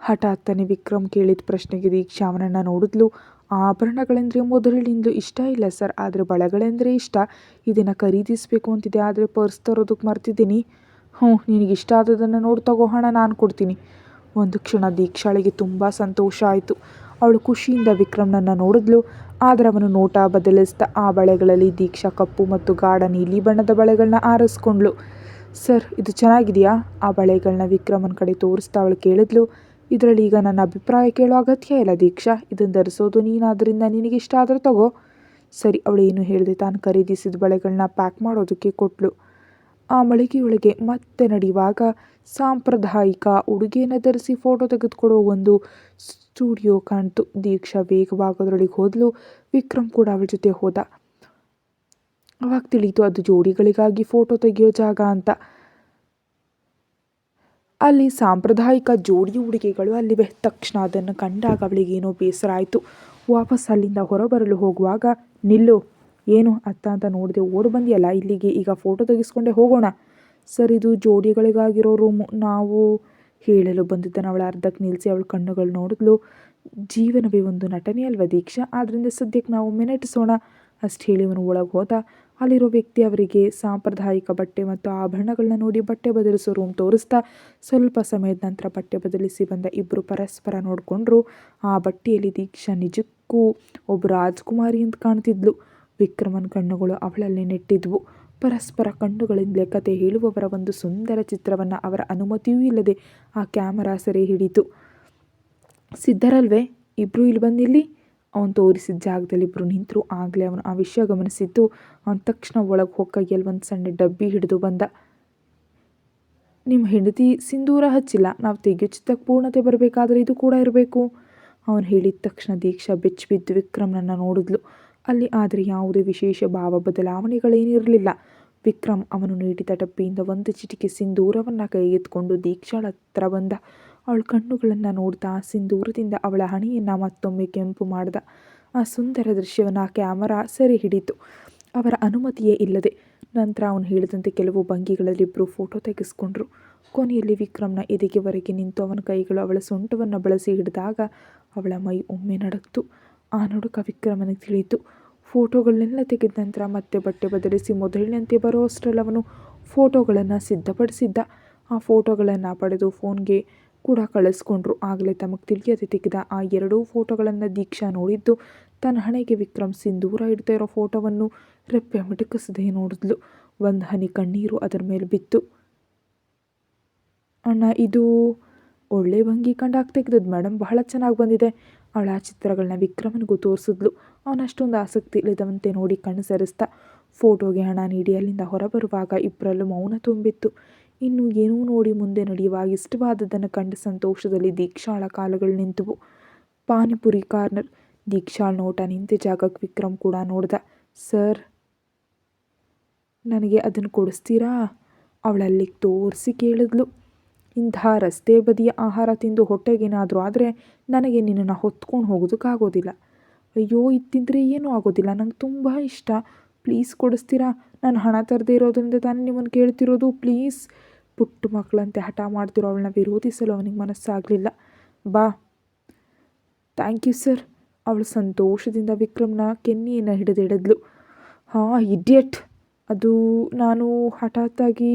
ಹಠಾತ್ತನೆ ವಿಕ್ರಮ್ ಕೇಳಿದ ಪ್ರಶ್ನೆಗೆ ದೀಕ್ಷಾ ಅವನನ್ನು ನೋಡಿದ್ಲು. ಆಭರಣಗಳೆಂದರೆ ಮೊದಲಿನಿಂದಲೂ ಇಷ್ಟ ಇಲ್ಲ ಸರ್, ಆದರೆ ಬಳೆಗಳೆಂದರೆ ಇಷ್ಟ. ಇದನ್ನು ಖರೀದಿಸಬೇಕು ಅಂತಿದೆ, ಆದರೆ ಪರ್ಸ್ ತರೋದಕ್ಕೆ ಮರ್ತಿದ್ದೀನಿ. ಹ್ಞೂ, ನಿನಗಿಷ್ಟ ಆದದನ್ನು ನೋಡಿ, ತಗೋ ಹಣ, ನಾನು ಕೊಡ್ತೀನಿ. ಒಂದು ಕ್ಷಣ ದೀಕ್ಷಾಳಿಗೆ ತುಂಬ ಸಂತೋಷ ಆಯಿತು. ಅವಳು ಖುಷಿಯಿಂದ ವಿಕ್ರಮ್ನನ್ನು ನೋಡಿದ್ಲು. ಆದರೆ ಅವನು ನೋಟ ಬದಲಿಸ್ತಾ ಆ ಬಳೆಗಳಲ್ಲಿ ದೀಕ್ಷಾ ಕಪ್ಪು ಮತ್ತು ಗಾಢ ನೀಲಿ ಬಣ್ಣದ ಬಳೆಗಳನ್ನ ಆರಿಸ್ಕೊಂಡ್ಳು ಸರ್, ಇದು ಚೆನ್ನಾಗಿದೆಯಾ? ಆ ಬಳೆಗಳನ್ನ ವಿಕ್ರಮನ ಕಡೆ ತೋರಿಸ್ತಾ ಅವಳು ಕೇಳಿದ್ಲು. ಇದರಲ್ಲಿ ಈಗ ನನ್ನ ಅಭಿಪ್ರಾಯ ಕೇಳೋ ಅಗತ್ಯ ಇಲ್ಲ ದೀಕ್ಷಾ. ಇದನ್ನು ಧರಿಸೋದು ನೀನಾದ್ರಿಂದ ನಿನಗಿಷ್ಟ, ಆದರೆ ತಗೋ. ಸರಿ, ಅವಳು ಏನು ಹೇಳಿದೆ ತಾನು ಖರೀದಿಸಿದ ಬಳೆಗಳನ್ನ ಪ್ಯಾಕ್ ಮಾಡೋದಕ್ಕೆ ಕೊಟ್ಟಳು ಆ ಮಳಿಗೆಯೊಳಗೆ ಮತ್ತೆ ನಡೆಯುವಾಗ ಸಾಂಪ್ರದಾಯಿಕ ಉಡುಗೆಯನ್ನು ಧರಿಸಿ ಫೋಟೋ ತೆಗೆದುಕೊಳ್ಳೋ ಒಂದು ಸ್ಟುಡಿಯೋ ಕಾಣ್ತು. ದೀಕ್ಷಾ ವೇಗವಾಗಿ ಅದರೊಳಗೆ ಹೋದ್ಲು. ವಿಕ್ರಮ್ ಕೂಡ ಅವಳ ಜೊತೆ ಹೋದ. ಅವಾಗ ತಿಳಿಯಿತು, ಅದು ಜೋಡಿಗಳಿಗಾಗಿ ಫೋಟೋ ತೆಗೆಯೋ ಜಾಗ ಅಂತ. ಅಲ್ಲಿ ಸಾಂಪ್ರದಾಯಿಕ ಜೋಡಿ ಉಡುಗೆಗಳು ಅಲ್ಲಿವೆ. ತಕ್ಷಣ ಅದನ್ನು ಕಂಡಾಗ ಅವಳಿಗೆ ಏನೋ ಬೇಸರ ಆಯಿತು ವಾಪಸ್ ಅಲ್ಲಿಂದ ಹೊರಬರಲು ಹೋಗುವಾಗ, ನಿಲ್ಲು ಏನು ಅತ್ತ ಅಂತ ನೋಡಿದೆ. ಓಡಿ ಬಂದಿಯಲ್ಲ, ಇಲ್ಲಿಗೆ ಈಗ ಫೋಟೋ ತೆಗೆಸ್ಕೊಂಡೆ ಹೋಗೋಣ. ಸರ್, ಇದು ಜೋಡಿಗಳಿಗಾಗಿರೋ ರೂಮು ನಾವು ಹೇಳಲು ಬಂದಿದ್ದನ್ನು ಅವಳ ಅರ್ಧಕ್ಕೆ ನಿಲ್ಲಿಸಿ ಅವಳ ಕಣ್ಣುಗಳು ನೋಡಿದ್ಲು. ಜೀವನವೇ ಒಂದು ನಟನೆ ಅಲ್ವಾ ದೀಕ್ಷಾ? ಆದ್ದರಿಂದ ಸದ್ಯಕ್ಕೆ ನಾವು ಮೆನೆಟಿಸೋಣ ಅಷ್ಟು ಹೇಳಿ ಅವನು ಒಳಗೆ ಹೋದ. ಅಲ್ಲಿರೋ ವ್ಯಕ್ತಿ ಅವರಿಗೆ ಸಾಂಪ್ರದಾಯಿಕ ಬಟ್ಟೆ ಮತ್ತು ಆಭರಣಗಳನ್ನ ನೋಡಿ ಬಟ್ಟೆ ಬದಲಿಸೋ ರೂಮ್ ತೋರಿಸ್ತಾ, ಸ್ವಲ್ಪ ಸಮಯದ ನಂತರ ಬಟ್ಟೆ ಬದಲಿಸಿ ಬಂದ ಇಬ್ಬರು ಪರಸ್ಪರ ನೋಡಿಕೊಂಡ್ರು. ಆ ಬಟ್ಟೆಯಲ್ಲಿ ದೀಕ್ಷಾ ನಿಜಕ್ಕೂ ಒಬ್ಬ ರಾಜ್ಕುಮಾರಿ ಅಂತ ಕಾಣ್ತಿದ್ಲು. ವಿಕ್ರಮನ್ ಕಣ್ಣುಗಳು ಅವಳಲ್ಲಿ ನೆಟ್ಟಿದ್ವು. ಪರಸ್ಪರ ಕಣ್ಣುಗಳಿಂದಲೇ ಕತೆ ಹೇಳುವವರ ಒಂದು ಸುಂದರ ಚಿತ್ರವನ್ನು ಅವರ ಅನುಮತಿಯೂ ಇಲ್ಲದೆ ಆ ಕ್ಯಾಮರಾ ಸೆರೆ ಹಿಡಿತು ಸಿದ್ಧರಲ್ವೇ ಇಲ್ಲಿ ಬಂದಿಲ್ಲಿ? ಅವನು ತೋರಿಸಿದ ಜಾಗದಲ್ಲಿ ಇಬ್ಬರು ನಿಂತರು. ಆಗಲೇ ಅವನು ಆ ವಿಷಯ ಗಮನಿಸಿದ್ದು, ಅವನ ತಕ್ಷಣ ಒಳಗೆ ಹೋಗಿ ಒಂದು ಸಣ್ಣ ಡಬ್ಬಿ ಹಿಡಿದು ಬಂದ. ನಿಮ್ಮ ಹೆಂಡತಿ ಸಿಂಧೂರ ಹಚ್ಚಿಲ್ಲ. ನಾವು ತೆಗೆಯೋ ಚಿತ್ತಕ್ಕೆ ಪೂರ್ಣತೆ ಬರಬೇಕಾದ್ರೆ ಇದು ಕೂಡ ಇರಬೇಕು. ಅವನು ಹೇಳಿದ ತಕ್ಷಣ ದೀಕ್ಷಾ ಬೆಚ್ಚಿಬಿದ್ದು ಬಿದ್ದು ವಿಕ್ರಮ್ನನ್ನು ನೋಡಿದ್ಲು. ಅಲ್ಲಿ ಆದರೆ ಯಾವುದೇ ವಿಶೇಷ ಭಾವ ಬದಲಾವಣೆಗಳೇನಿರಲಿಲ್ಲ. ವಿಕ್ರಮ್ ಅವನು ನೀಡಿದ ಡಬ್ಬಿಯಿಂದ ಒಂದು ಚಿಟಿಕೆ ಸಿಂಧೂರವನ್ನು ಕೈಗೆತ್ಕೊಂಡು ದೀಕ್ಷಾಳ ಹತ್ರ ಬಂದ. ಅವಳ ಕಣ್ಣುಗಳನ್ನು ನೋಡ್ತಾ ಸಿಂಧೂರದಿಂದ ಅವಳ ಹಣೆಯನ್ನು ಮತ್ತೊಮ್ಮೆ ಕೆಂಪು ಮಾಡಿದ. ಆ ಸುಂದರ ದೃಶ್ಯವನ್ನು ಕ್ಯಾಮರಾ ಸೆರೆ ಹಿಡಿತು ಅವರ ಅನುಮತಿಯೇ ಇಲ್ಲದೆ ನಂತರ ಅವನು ಹೇಳಿದಂತೆ ಕೆಲವು ಭಂಗಿಗಳಲ್ಲಿಬ್ಬರು ಫೋಟೋ ತೆಗೆಸ್ಕೊಂಡ್ರು. ಕೊನೆಯಲ್ಲಿ ವಿಕ್ರಮ್ನ ಎದೆಗೆವರೆಗೆ ನಿಂತು ಅವನ ಕೈಗಳು ಅವಳ ಸೊಂಟವನ್ನು ಬಳಸಿ ಹಿಡಿದಾಗ ಅವಳ ಮೈ ಒಮ್ಮೆ ನಡಕ್ತು ಆ ನಡುಕ ವಿಕ್ರಮನಿಗೆ ತಿಳಿಯಿತು. ಫೋಟೋಗಳನ್ನೆಲ್ಲ ತೆಗೆದ ನಂತರ ಮತ್ತೆ ಬಟ್ಟೆ ಬದಲಿಸಿ ಮೊದಲಿನಂತೆ ಬರೋ ಅಷ್ಟರಲ್ಲಿ ಅವನು ಫೋಟೋಗಳನ್ನು ಸಿದ್ಧಪಡಿಸಿದ್ದ. ಆ ಫೋಟೋಗಳನ್ನು ಪಡೆದು ಫೋನ್ಗೆ ಕೂಡ ಕಳಿಸ್ಕೊಂಡ್ರು. ಆಗಲೇ ತಮಗೆ ತಿಳಿಯದೆ ತೆಗೆದ ಆ ಎರಡೂ ಫೋಟೋಗಳನ್ನು ದೀಕ್ಷಾ ನೋಡಿದ್ದು, ತನ್ನ ಹಣೆಗೆ ವಿಕ್ರಮ್ ಸಿಂಧೂರ ಇಡ್ತಾ ಇರೋ ಫೋಟೋವನ್ನು ರೆಪ್ಪೆ ಮಿಟುಕಿಸದೆ ನೋಡಿದ್ಲು. ಒಂದು ಹನಿ ಕಣ್ಣೀರು ಅದರ ಮೇಲೆ ಬಿತ್ತು. ಅಣ್ಣ, ಇದು ಒಳ್ಳೆ ಭಂಗಿ ಕಂಡಾಗ ತೆಗೆದದ್ದು. ಮೇಡಮ್ ಬಹಳ ಚೆನ್ನಾಗಿ ಬಂದಿದೆ. ಅವಳ ಆ ಚಿತ್ರಗಳನ್ನ ವಿಕ್ರಮನಿಗೂ ತೋರಿಸಿದ್ಲು. ಅವನಷ್ಟೊಂದು ಆಸಕ್ತಿ ಇಲ್ಲದವಂತೆ ನೋಡಿ ಕಣ್ಣು ಸರಿಸ್ತ. ಫೋಟೋಗೆ ಹಣ ನೀಡಿ ಅಲ್ಲಿಂದ ಹೊರಬರುವಾಗ ಇಬ್ಬರಲ್ಲೂ ಮೌನ ತುಂಬಿತ್ತು. ಇನ್ನು ಏನೂ ನೋಡಿ ಮುಂದೆ ನಡೆಯುವಾಗ ಇಷ್ಟವಾದದ್ದನ್ನು ಕಂಡ ಸಂತೋಷದಲ್ಲಿ ದೀಕ್ಷಾಳ ಕಾಲುಗಳು ನಿಂತವು. ಪಾನಿಪುರಿ ಕಾರ್ನರ್, ದೀಕ್ಷಾಳ ನೋಟ ನಿಂತ ಜಾಗಕ್ಕೆ ವಿಕ್ರಮ್ ಕೂಡ ನೋಡ್ದ. ಸರ್, ನನಗೆ ಅದನ್ನು ಕೊಡಿಸ್ತೀರಾ? ಅವಳಲ್ಲಿ ತೋರಿಸಿ ಕೇಳಿದ್ಲು. ಇಂತಹ ರಸ್ತೆ ಬದಿಯ ಆಹಾರ ತಿಂದು ಹೊಟ್ಟೆಗೇನಾದರೂ ಆದರೆ ನನಗೆ ನಿನ್ನನ್ನು ಹೊತ್ಕೊಂಡು ಹೋಗೋದಕ್ಕಾಗೋದಿಲ್ಲ ಅಯ್ಯೋ ಇದು ತಿಂದರೆ ಏನೂ ಆಗೋದಿಲ್ಲ. ನಂಗೆ ತುಂಬ ಇಷ್ಟ. ಪ್ಲೀಸ್ ಕೊಡಿಸ್ತೀರಾ? ನಾನು ಹಣ ತರದೇ ಇರೋದ್ರಿಂದ ತಾನು ನಿಮ್ಮನ್ನು ಕೇಳ್ತಿರೋದು. ಪ್ಲೀಸ್. ಪುಟ್ಟ ಮಕ್ಕಳಂತೆ ಹಠ ಮಾಡ್ತಿರೋ ಅವಳನ್ನ ವಿರೋಧಿಸಲು ಅವನಿಗೆ ಮನಸ್ಸಾಗಲಿಲ್ಲ. ಬಾ. Thank you sir. ಅವಳು ಸಂತೋಷದಿಂದ ವಿಕ್ರಮ್ನ ಕೆನ್ನಿಯನ್ನು ಹಿಡಿದಿಡಿದ್ಲು. ಹಾಂ, ಇಡಿಯಟ್. ಅದು ನಾನು ಹಠಾತ್ತಾಗಿ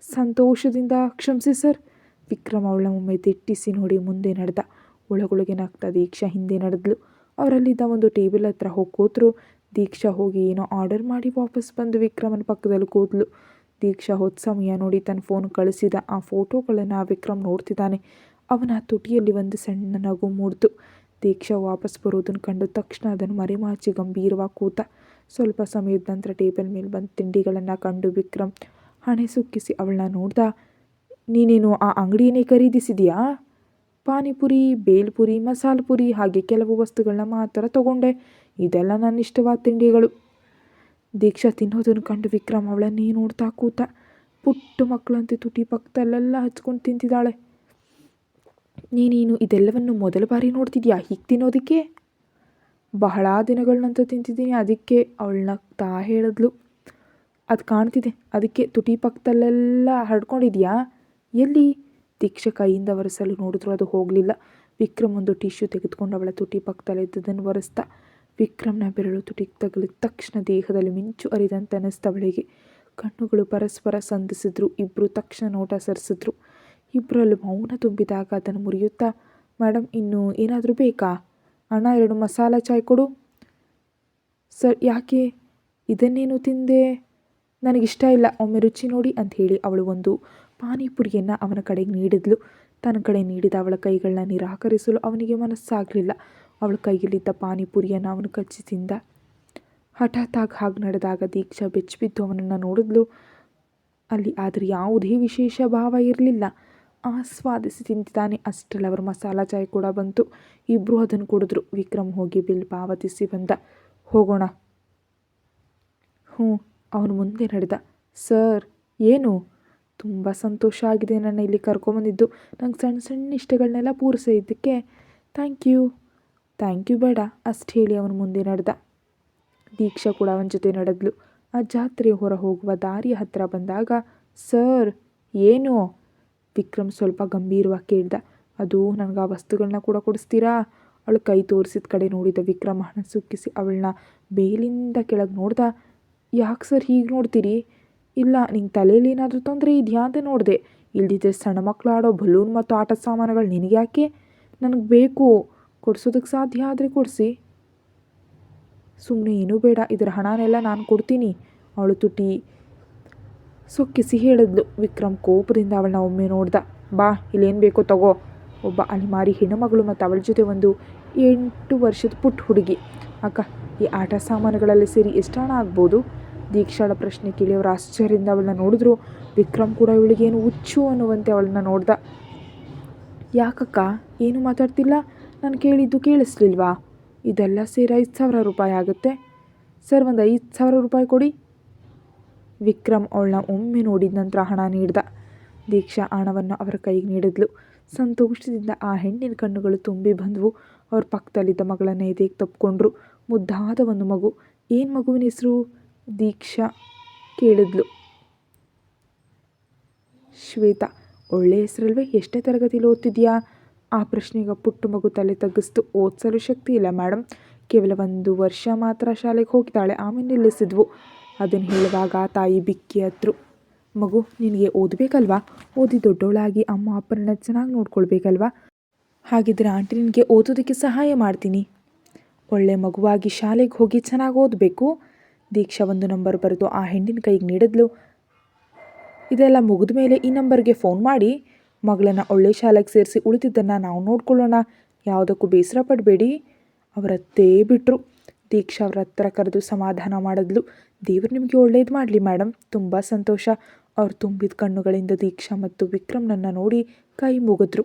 ಸಂತೋಷದಿಂದ ಕ್ಷಮಿಸಿ ಸರ್. ವಿಕ್ರಮ್ ಅವಳ ಒಮ್ಮೆ ದಿಟ್ಟಿಸಿ ನೋಡಿ ಮುಂದೆ ನಡೆದ. ಒಳಗೊಳಗೆ ನಗ್ತಾ ದೀಕ್ಷಾ ಹಿಂದೆ ನಡೆದ್ಲು. ಅವರಲ್ಲಿದ್ದ ಒಂದು ಟೇಬಲ್ ಹತ್ರ ಹೋಗಿ ಕೂತರು. ದೀಕ್ಷಾ ಹೋಗಿ ಏನೋ ಆರ್ಡರ್ ಮಾಡಿ ವಾಪಸ್ ಬಂದು ವಿಕ್ರಮನ ಪಕ್ಕದಲ್ಲಿ ಕೂದಲು. ದೀಕ್ಷಾ ಹೊತ್ತ ಸಮಯ ನೋಡಿ ತನ್ನ ಫೋನ್ ಕಳಿಸಿದ. ಆ ಫೋಟೋಗಳನ್ನು ವಿಕ್ರಮ್ ನೋಡ್ತಿದ್ದಾನೆ. ಅವನ ತುಟಿಯಲ್ಲಿ ಒಂದು ಸಣ್ಣ ನಗು ಮೂಡ್ತು. ದೀಕ್ಷಾ ವಾಪಸ್ ಬರೋದನ್ನು ಕಂಡು ತಕ್ಷಣ ಅದನ್ನು ಮರೆಮಾಚಿ ಗಂಭೀರವಾಗಿ ಕೂತ. ಸ್ವಲ್ಪ ಸಮಯದ ನಂತರ ಟೇಬಲ್ ಮೇಲೆ ಬಂದು ತಿಂಡಿಗಳನ್ನು ಕಂಡು ವಿಕ್ರಮ್ ಹಣೆ ಸುಕ್ಕಿಸಿ ಅವಳನ್ನ ನೋಡ್ದ. ನೀನೇನು ಆ ಅಂಗಡಿಯನ್ನೇ ಖರೀದಿಸಿದೆಯಾ? ಪಾನಿಪುರಿ, ಬೇಲ್ಪುರಿ ಮಸಾಲೆ ಪುರಿ ಹಾಗೆ ಕೆಲವು ವಸ್ತುಗಳನ್ನ ಮಾತ್ರ ತಗೊಂಡೆ. ಇದೆಲ್ಲ ನನ್ನ ಇಷ್ಟವಾದ ತಿಂಡಿಗಳು. ದೀಕ್ಷಾ ತಿನ್ನೋದನ್ನು ಕಂಡು ವಿಕ್ರಮ್ ಅವಳನ್ನೇ ನೋಡ್ತಾ ಕೂತ ಪುಟ್ಟ ಮಕ್ಕಳಂತೆ ತುಟಿ ಪಕ್ಕದಲ್ಲೆಲ್ಲ ಹಚ್ಕೊಂಡು ತಿಂತಿದ್ದಾಳೆ. ನೀನೇನು ಇದೆಲ್ಲವನ್ನು ಮೊದಲ ಬಾರಿ ನೋಡ್ತಿದ್ಯಾ ಹೀಗೆ ತಿನ್ನೋದಕ್ಕೆ? ಬಹಳ ದಿನಗಳ ತಿಂತಿದ್ದೀನಿ ಅದಕ್ಕೆ ಅವಳನ್ನ ತಾ ಹೇಳಿದ್ಲು. ಅದು ಕಾಣ್ತಿದೆ ಅದಕ್ಕೆ ತುಟಿ ಪಕ್ಕದಲ್ಲೆಲ್ಲ ಹರಡ್ಕೊಂಡಿದ್ಯಾ? ಎಲ್ಲಿ ದೀಕ್ಷ ಕೈಯಿಂದ ಒರೆಸಲು ನೋಡಿದ್ರು ಅದು ಹೋಗಲಿಲ್ಲ. ವಿಕ್ರಮ್ ಒಂದು ಟಿಶ್ಯೂ ತೆಗೆದುಕೊಂಡು ಅವಳ ತುಟಿ ಪಕ್ಕದಲ್ಲಿದ್ದದನ್ನು ಒರೆಸ್ತಾ, ವಿಕ್ರಮ್ನ ಬೆರಳು ತುಟಿಗೆ ತಗಲಿದ ತಕ್ಷಣ ದೇಹದಲ್ಲಿ ಮಿಂಚು ಅರಿದಂತೆ ಅನಿಸ್ತವಳಿಗೆ ಕಣ್ಣುಗಳು ಪರಸ್ಪರ ಸಂಧಿಸಿದ್ರು ಇಬ್ಬರು ತಕ್ಷಣ ನೋಟ ಸರಿಸಿದ್ರು. ಇಬ್ಬರಲ್ಲಿ ಮೌನ ತುಂಬಿದಾಗ ಅದನ್ನು ಮುರಿಯುತ್ತಾ ಮೇಡಮ್ ಇನ್ನು ಏನಾದರೂ ಬೇಕಾ? ಅಣ್ಣ, ಎರಡು ಮಸಾಲ ಚಾಯ್ ಕೊಡು. ಸರ್, ಯಾಕೆ? ಇದನ್ನೇನು ತಿಂದೆ? ನನಗಿಷ್ಟ ಇಲ್ಲ, ಒಮ್ಮೆ ರುಚಿ ನೋಡಿ ಅಂತ ಹೇಳಿ ಅವಳು ಒಂದು ಪಾನಿಪುರಿಯನ್ನು ಅವನ ಕಡೆಗೆ ನೀಡಿದ್ಲು. ತನ್ನ ಕಡೆ ನೀಡಿದ ಅವಳ ಕೈಗಳನ್ನ ನಿರಾಕರಿಸಲು ಅವನಿಗೆ ಮನಸ್ಸಾಗಲಿಲ್ಲ. ಅವಳ ಕೈಯಲ್ಲಿದ್ದ ಪಾನಿಪುರಿಯನ್ನು ಅವನು ಕಚ್ಚಿ ತಿಂದ ಹಠಾತ್ತಾಗಿ ಹಾಗೆ ನಡೆದಾಗ ದೀಕ್ಷಾ ಬೆಚ್ಚಿಬಿದ್ದು ಅವನನ್ನು ನೋಡಿದ್ಲು. ಅಲ್ಲಿ ಆದರೆ ಯಾವುದೇ ವಿಶೇಷ ಭಾವ ಇರಲಿಲ್ಲ. ಆಸ್ವಾದಿಸಿ ತಿಂತಿದ್ದಾನೆ ಅಷ್ಟರಲ್ಲಿ ಅವರ ಮಸಾಲ ಚಾಯ್ ಕೂಡ ಬಂತು. ಇಬ್ಬರು ಅದನ್ನು ಕುಡಿದ್ರು. ವಿಕ್ರಮ್ ಹೋಗಿ ಬಿಲ್ ಪಾವತಿಸಿ ಬಂದ. ಹೋಗೋಣ. ಹ್ಞೂ ಅವನು ಮುಂದೆ ನಡೆದ. ಸರ್, ಏನು? ತುಂಬ ಸಂತೋಷ ಆಗಿದೆ ನನ್ನ ಇಲ್ಲಿ ಕರ್ಕೊಂಬಂದಿದ್ದು. ನಂಗೆ ಸಣ್ಣ ಸಣ್ಣ ಇಷ್ಟಗಳನ್ನೆಲ್ಲ ಪೂರೈಸಿದ್ದಕ್ಕೆ ಥ್ಯಾಂಕ್ ಯು ಥ್ಯಾಂಕ್ ಯು ಬೇಡ, ಅಷ್ಟು ಹೇಳಿ ಅವನು ಮುಂದೆ ನಡೆದ. ದೀಕ್ಷಾ ಕೂಡ ಅವನ ಜೊತೆ ನಡೆದ್ಲು. ಆ ಜಾತ್ರೆ ಹೊರ ಹೋಗುವ ದಾರಿಯ ಹತ್ತಿರ ಬಂದಾಗ, ಸರ್, ಏನು? ವಿಕ್ರಮ್ ಸ್ವಲ್ಪ ಗಂಭೀರವಾಗಿ ಕೇಳ್ದ. ಅದು ನನಗೆ ಆ ವಸ್ತುಗಳನ್ನ ಕೂಡ ಕೊಡಿಸ್ತೀರಾ? ಅವಳು ಕೈ ತೋರಿಸಿದ ಕಡೆ ನೋಡಿದ ವಿಕ್ರಮ ಹಣ ಸುಕ್ಕಿಸಿ ಅವಳನ್ನ ಬೇಲಿಂದ ಕೆಳಗೆ ನೋಡ್ದ. ಯಾಕೆ ಸರ್ ಹೀಗೆ ನೋಡ್ತೀರಿ? ಇಲ್ಲ ನಿಂಗೆ ತಲೆಯಲ್ಲಿ ಏನಾದರೂ ತೊಂದರೆ ಇದೆಯಾ ಅಂತ ನೋಡಿದೆ. ಇಲ್ದಿದ್ರೆ ಸಣ್ಣ ಮಕ್ಕಳು ಆಡೋ ಬಲೂನ್ ಮತ್ತು ಆಟದ ಸಾಮಾನುಗಳು ನಿನಗೆ ಯಾಕೆ ನನಗೆ ಬೇಕು. ಕೊಡ್ಸೋದಕ್ಕೆ ಸಾಧ್ಯ ಆದರೆ ಕೊಡಿಸಿ. ಸುಮ್ಮನೆ ಏನೂ ಬೇಡ, ಇದರ ಹಣನೆಲ್ಲ ನಾನು ಕೊಡ್ತೀನಿ, ಅವಳು ತುಟಿ ಸೊಕ್ಕಿಸಿ ಹೇಳಿದ್ಲು. ವಿಕ್ರಮ್ ಕೋಪದಿಂದ ಅವಳನ್ನ ಒಮ್ಮೆ ನೋಡ್ದ. ಬಾ, ಇಲ್ಲೇನು ಬೇಕೋ ತಗೋ. ಒಬ್ಬ ಅಲಿಮಾರಿ ಹೆಣ್ಣುಮಗಳು ಮತ್ತು ಅವಳ ಜೊತೆ ಒಂದು ಎಂಟು ವರ್ಷದ ಪುಟ್ಟ ಹುಡುಗಿ. ಅಕ್ಕ, ಈ ಆಟ ಸಾಮಾನುಗಳಲ್ಲಿ ಸೇರಿ ಎಷ್ಟು ಹಣ ಆಗ್ಬೋದು? ದೀಕ್ಷಾಳ ಪ್ರಶ್ನೆ ಕೇಳಿ ಅವರು ಆಶ್ಚರ್ಯದಿಂದ ಅವಳನ್ನ ನೋಡಿದ್ರು. ವಿಕ್ರಮ್ ಕೂಡ ಇವಳಿಗೇನು ಹುಚ್ಚು ಅನ್ನುವಂತೆ ಅವಳನ್ನ ನೋಡ್ದ. ಯಾಕಕ್ಕ, ಏನು ಮಾತಾಡ್ತಿಲ್ಲ? ನಾನು ಕೇಳಿದ್ದು ಕೇಳಿಸ್ಲಿಲ್ವಾ? ಇದೆಲ್ಲ ಸೇರಿ ಐದು ಸಾವಿರ ರೂಪಾಯಿ ಆಗುತ್ತೆ. ಸರ್, ಒಂದು ಐದು ಸಾವಿರ ರೂಪಾಯಿ ಕೊಡಿ. ವಿಕ್ರಮ್ ಅವಳನ್ನ ಒಮ್ಮೆ ನೋಡಿದ ನಂತರ ಹಣ ನೀಡ್ದ. ದೀಕ್ಷಾ ಹಣವನ್ನು ಅವರ ಕೈಗೆ ನೀಡಿದ್ಲು. ಸಂತೋಷದಿಂದ ಆ ಹೆಣ್ಣಿನ ಕಣ್ಣುಗಳು ತುಂಬಿ ಬಂದವು. ಅವ್ರ ಪಕ್ಕದಲ್ಲಿದ್ದ ಮಗಳನ್ನು ಎದೆಗೆ ತಪ್ಪಿಕೊಂಡ್ರು ಮುದ್ದಾದ ಒಂದು ಮಗು. ಏನು ಮಗುವಿನ ಹೆಸರು? ದೀಕ್ಷಾ ಕೇಳಿದ್ಲು. ಶ್ವೇತಾ, ಒಳ್ಳೆ ಹೆಸರಲ್ವೇ? ಎಷ್ಟೇ ತರಗತಿಲಿ ಓದ್ತಿದ್ಯಾ? ಆ ಪ್ರಶ್ನೆಗೆ ಪುಟ್ಟ ಮಗು ತಲೆ ತಗ್ಗಿಸ್ತು. ಓದಿಸಲು ಶಕ್ತಿ ಇಲ್ಲ ಮೇಡಮ್ ಕೇವಲ ಒಂದು ವರ್ಷ ಮಾತ್ರ ಶಾಲೆಗೆ ಹೋಗಿದ್ದಾಳೆ. ಆಮೇಲೆ ನಿಲ್ಲಿಸಿದ್ವು. ಅದನ್ನು ಹೇಳುವಾಗ ತಾಯಿ ಬಿಕ್ಕಿ ಹತ್ರು. ಮಗು, ನಿನಗೆ ಓದಬೇಕಲ್ವಾ? ಓದಿ ದೊಡ್ಡವಳಾಗಿ ಅಮ್ಮ ಅಪ್ಪನನ್ನ ಚೆನ್ನಾಗಿ ನೋಡ್ಕೊಳ್ಬೇಕಲ್ವಾ? ಹಾಗಿದ್ರೆ ಆಂಟಿ ನಿನಗೆ ಓದೋದಕ್ಕೆ ಸಹಾಯ ಮಾಡ್ತೀನಿ. ಒಳ್ಳೆ ಮಗುವಾಗಿ ಶಾಲೆಗೆ ಹೋಗಿ ಚೆನ್ನಾಗಿ ಓದಬೇಕು? ದೀಕ್ಷಾ ಒಂದು ನಂಬರ್ ಬರೆದು ಆ ಹೆಣ್ಣಿನ ಕೈಗೆ ನೀಡಿದ್ಲು. ಇದೆಲ್ಲ ಮುಗಿದ ಮೇಲೆ ಈ ನಂಬರ್ಗೆ ಫೋನ್ ಮಾಡಿ, ಮಗಳನ್ನು ಒಳ್ಳೆ ಶಾಲೆಗೆ ಸೇರಿಸಿ ಉಳಿದಿದ್ದನ್ನು ನಾವು ನೋಡ್ಕೊಳ್ಳೋಣ, ಯಾವುದಕ್ಕೂ ಬೇಸರ ಪಡಬೇಡಿ ಅವರತ್ತೇ ಬಿಟ್ಟರು ದೀಕ್ಷಾ ಅವ್ರ ಹತ್ರ ಕರೆದು ಸಮಾಧಾನ ಮಾಡಿದ್ಲು. ದೇವರು ನಿಮಗೆ ಒಳ್ಳೇದು ಮಾಡಲಿ ಮೇಡಮ್ ತುಂಬ ಸಂತೋಷ. ಅವ್ರು ತುಂಬಿದ ಕಣ್ಣುಗಳಿಂದ ದೀಕ್ಷಾ ಮತ್ತು ವಿಕ್ರಮ್ನನ್ನು ನೋಡಿ ಕೈ ಮುಗಿದ್ರು.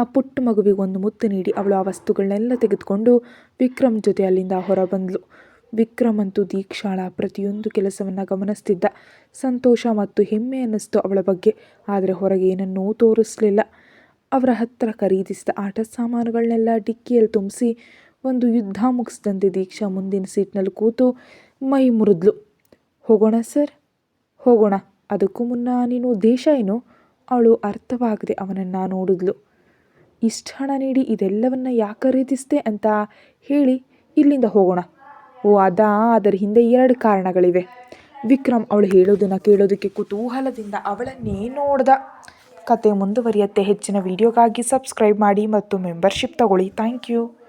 ಆ ಪುಟ್ಟ ಮಗುವಿಗೆ ಒಂದು ಮುತ್ತು ನೀಡಿ ಅವಳು ಆ ವಸ್ತುಗಳನ್ನೆಲ್ಲ ತೆಗೆದುಕೊಂಡು ವಿಕ್ರಮ್ ಜೊತೆ ಅಲ್ಲಿಂದ ಹೊರ ಬಂದಳು ವಿಕ್ರಮ್ ಅಂತೂ ದೀಕ್ಷಾಳ ಪ್ರತಿಯೊಂದು ಕೆಲಸವನ್ನು ಗಮನಿಸ್ತಿದ್ದ. ಸಂತೋಷ ಮತ್ತು ಹೆಮ್ಮೆ ಅನ್ನಿಸ್ತು ಅವಳ ಬಗ್ಗೆ, ಆದರೆ ಹೊರಗೆ ಏನನ್ನೂ ತೋರಿಸಲಿಲ್ಲ. ಅವರ ಹತ್ತಿರ ಖರೀದಿಸಿದ ಆಟ ಸಾಮಾನುಗಳನ್ನೆಲ್ಲ ಡಿಕ್ಕಿಯಲ್ಲಿ ತುಂಬಿಸಿ ಒಂದು ಯುದ್ಧ ಮುಗಿಸಿದಂತೆ ದೀಕ್ಷಾ ಮುಂದಿನ ಸೀಟ್ನಲ್ಲಿ ಕೂತು ಮೈ ಮುರಿದ್ಲು. ಹೋಗೋಣ ಸರ್, ಹೋಗೋಣ. ಅದಕ್ಕೂ ಮುನ್ನ ನೀನು ದೇಶ ಏನು? ಅವಳು ಅರ್ಥವಾಗದೆ ಅವನನ್ನು ನೋಡಿದ್ಲು. ಇಷ್ಟು ಹಣ ನೀಡಿ ಇದೆಲ್ಲವನ್ನ ಯಾಕೆ ಖರೀದಿಸ್ದೆ ಅಂತ ಹೇಳಿ ಇಲ್ಲಿಂದ ಹೋಗೋಣ. ಓ, ಅದಾ, ಅದರ ಹಿಂದೆ ಎರಡು ಕಾರಣಗಳಿವೆ. ವಿಕ್ರಮ್ ಅವಳು ಹೇಳೋದನ್ನು ಕೇಳೋದಕ್ಕೆ ಕುತೂಹಲದಿಂದ ಅವಳನ್ನೇ ನೋಡ್ದ. ಕತೆ ಮುಂದುವರಿಯುತ್ತೆ. ಹೆಚ್ಚಿನ ವಿಡಿಯೋಗಾಗಿ ಸಬ್ಸ್ಕ್ರೈಬ್ ಮಾಡಿ ಮತ್ತು ಮೆಂಬರ್ಶಿಪ್ ತಗೊಳ್ಳಿ. Thank you.